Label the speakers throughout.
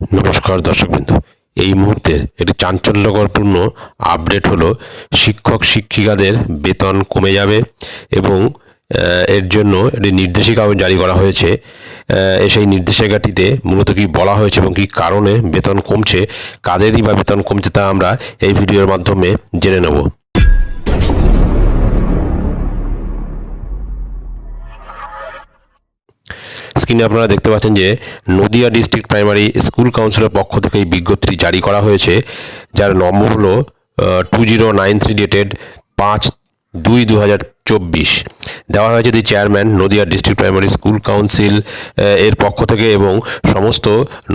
Speaker 1: নমস্কার দর্শকবৃন্দ। এই মুহূর্তের একটি চাঞ্চল্যকরপূর্ণ আপডেট হলো, শিক্ষক শিক্ষিকাদের বেতন কমে যাবে এবং এর জন্য একটি নির্দেশিকাও জারি করা হয়েছে। সেই নির্দেশিকাটিতে মূলত কি বলা হয়েছে এবং কি কারণে বেতন কমছে, কাদেরই বা বেতন কমছে তা আমরা এই ভিডিওর মাধ্যমে জেনে নেব। স্ক্রিনে আপনারা দেখতে পাচ্ছেন যে নদিয়া ডিস্ট্রিক্ট প্রাইমারি স্কুল কাউন্সিলের পক্ষ থেকে এই বিজ্ঞপ্তি জারি করা হয়েছে, যার নম্বর হলো two zero nine three dated পাঁচ দুই দু হাজার চব্বিশ। দেওয়া হয়েছে the chairman Nadia district primary school council এর পক্ষ থেকে এবং সমস্ত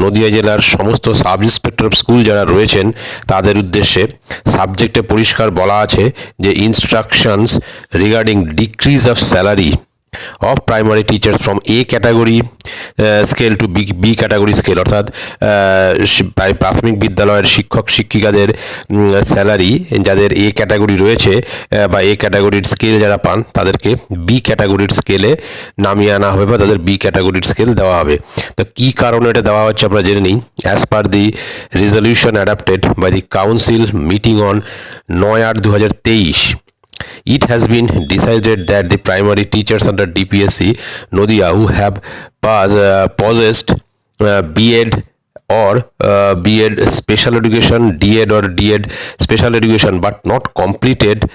Speaker 1: নদিয়া জেলার সমস্ত সাব ইন্সপেক্টর অফ স্কুল যারা রয়েছেন, তাদের উদ্দেশ্যে সাবজেক্টে পরিষ্কার বলা আছে যে instructions regarding decrease of salary primary teachers from A category uh, scale to B, B category scale অর্থাৎ প্রায় প্রাথমিক বিদ্যালয়ের শিক্ষক শিক্ষিকাদের স্যালারি যাদের এ ক্যাটাগরি রয়েছে আহ, বা এ ক্যাটাগরির স্কেল যারা পান তাদেরকে বি ক্যাটাগরির স্কেলে নামিয়ে আনা হবে বা তাদের বি ক্যাটাগরির স্কেল দেওয়া হবে। তো কী কারণে এটা দেওয়া হচ্ছে আমরা জেনে নিই। As per the resolution adopted by the council meeting on নয় আট দু হাজার তেইশ it has been decided that the primary teachers under DPSC Nodia who have pass, uh, possessed uh, B.Ed or uh, B.Ed special education, D.Ed or D.Ed special education but not completed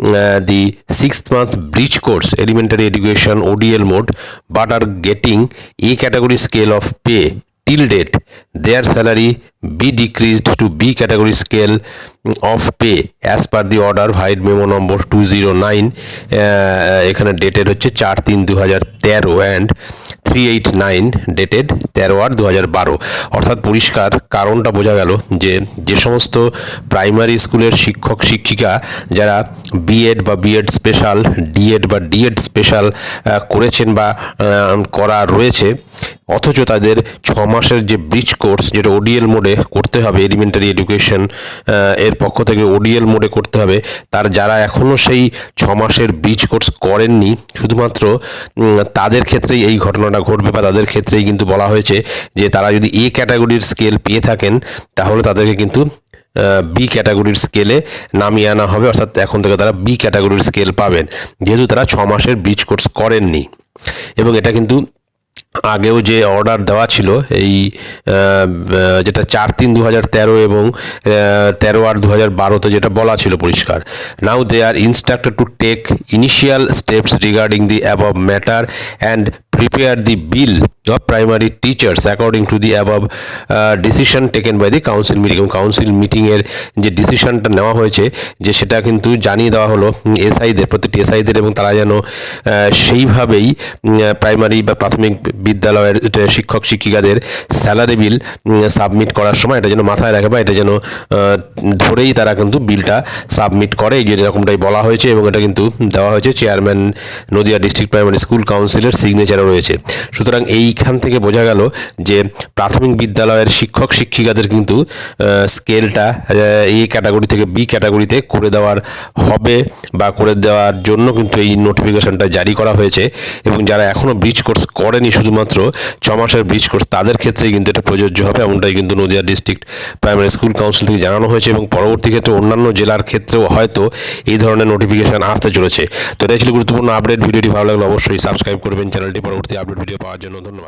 Speaker 1: uh, the sixth month breach course elementary education ODL mode but are getting A category scale of pay till date, their salary be decreased to B category scale of pay as per the order vide memo number two zero nine এখানে dated হচ্ছে চার তিন দু হাজার তেরো and three eight nine dated তেরো আট দু হাজার বারো। অর্থাৎ পরিষ্কার কারণটা বোঝা গেল যে যে সমস্ত প্রাইমারি স্কুলের শিক্ষক, শিক্ষিকা যারা বিএড বা বিএড স্পেশাল ডিএড বা ডিএড স্পেশাল করেছেন বা করা রয়েছে অথচ তাদের ছ মাসের যে ব্রিজ কোর্স যেটা ওডিএল মোডে করতে হবে এলিমেন্টারি এডুকেশন এর পক্ষ থেকে ওডিএল মোডে করতে হবে, তার যারা এখনও সেই ছ মাসের ব্রিজ কোর্স করেননি, শুধুমাত্র তাদের ক্ষেত্রেই এই ঘটনাটা ঘটবে বা তাদের ক্ষেত্রেই কিন্তু বলা হয়েছে যে তারা যদি এ ক্যাটাগরির স্কেল পেয়ে থাকেন, তাহলে তাদেরকে কিন্তু বি ক্যাটাগরির স্কেলে নামিয়ে আনা হবে, অর্থাৎ এখন থেকে তারা বি ক্যাটাগরির স্কেল পাবেন, যেহেতু তারা ছ মাসের ব্রিজ কোর্স করেননি। এবং এটা কিন্তু আগেও যে অর্ডার দেওয়া ছিল, এই যেটা চার তিন দু হাজার তেরো এবং তেরো আট দু হাজার বারোতে যেটা বলা ছিল পরিষ্কার। Now they are instructed to take initial steps regarding the above matter and prepare the bill of primary teachers according to the above decision taken by the council meeting এবং কাউন্সিল মিটিংয়ের যে ডিসিশনটা নেওয়া হয়েছে, যে সেটা কিন্তু জানিয়ে দেওয়া হলো এসআইদের প্রত্যেকটি এসআইদের এবং তারা যেন সেইভাবেই প্রাইমারি বা প্রাথমিক বিদ্যালয়ের শিক্ষক শিক্ষিকাদের স্যালারি বিল সাবমিট করার সময় এটা যেন মাথায় রাখে বা এটা যেন ধরেই তারা কিন্তু বিলটা সাবমিট করে, এই এরকমটাই বলা হয়েছে এবং এটা কিন্তু দেওয়া হয়েছে। Chairman Nadia district primary school কাউন্সিলের সিগনেচারও রয়েছে। সুতরাং এইখান থেকে বোঝা গেল যে প্রাথমিক বিদ্যালয়ের শিক্ষক শিক্ষিকাদের কিন্তু স্কেলটা এই ক্যাটাগরি থেকে বি ক্যাটাগরিতে করে দেওয়ার হবে বা করে দেওয়ার জন্য কিন্তু এই নোটিফিকেশনটা জারি করা হয়েছে। এবং যারা এখনও ব্রিজ কোর্স করেনি শুধুমাত্র, ছ মাসের ব্রিজ কোর্স, তাদের ক্ষেত্রেই কিন্তু এটা প্রযোজ্য হবে। এমনটাই কিন্তু Nadia district primary school council থেকে জানানো হয়েছে এবং পরবর্তী ক্ষেত্রে অন্যান্য জেলার ক্ষেত্রেও হয়তো এই ধরনের নোটিফিকেশান আসতে চলেছে। তো এটাই ছিল গুরুত্বপূর্ণ আপডেট ভিডিওটি ভালো লাগলে অবশ্যই সাবস্ক্রাইব করবেন। চ্যানেলটি পরবর্তী আপডেট ভিডিও পাওয়ার জন্য ধন্যবাদ।